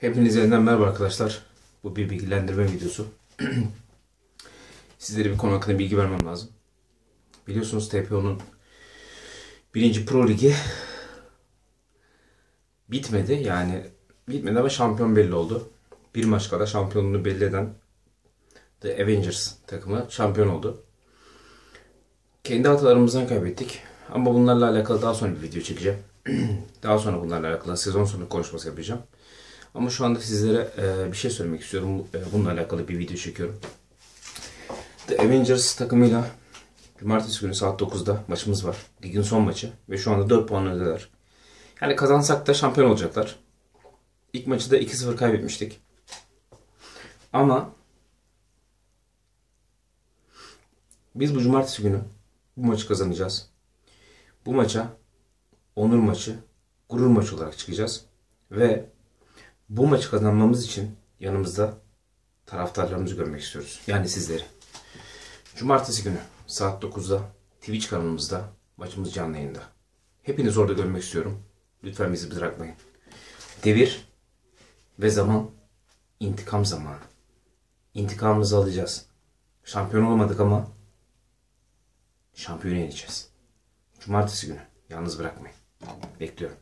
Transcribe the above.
Hepinize yeniden merhaba arkadaşlar. Bu bir bilgilendirme videosu. Sizlere bir konu hakkında bilgi vermem lazım. Biliyorsunuz TPO'nun birinci Pro Ligi bitmedi. Yani bitmedi ama şampiyon belli oldu. Bir maç kala şampiyonluğunu belli eden The Avengers takımı şampiyon oldu. Kendi hatalarımızdan kaybettik. Ama bunlarla alakalı daha sonra bir video çekeceğim. daha sonra bunlarla alakalı sezon sonu konuşması yapacağım. Ama şu anda sizlere e, bir şey söylemek istiyorum. E, bununla alakalı bir video çekiyorum. The Avengers takımıyla Cumartesi günü saat 9'da maçımız var. Ligin son maçı. Ve şu anda 4 puan öndeler. Yani kazansak da şampiyon olacaklar. İlk maçı da 2-0 kaybetmiştik. Ama biz bu cumartesi günü bu maçı kazanacağız. Bu maça onur maçı, gurur maçı olarak çıkacağız. Ve bu maçı kazanmamız için yanımızda taraftarlarımızı görmek istiyoruz. Yani sizleri. Cumartesi günü saat 9'da Twitch kanalımızda maçımız canlı yayında. Hepiniz orada görmek istiyorum. Lütfen bizi bırakmayın. Devir ve zaman intikam zamanı. İntikamımızı alacağız. Şampiyon olmadık ama şampiyon yeneceğiz. Cumartesi günü. Yalnız bırakmayın. Bekliyorum.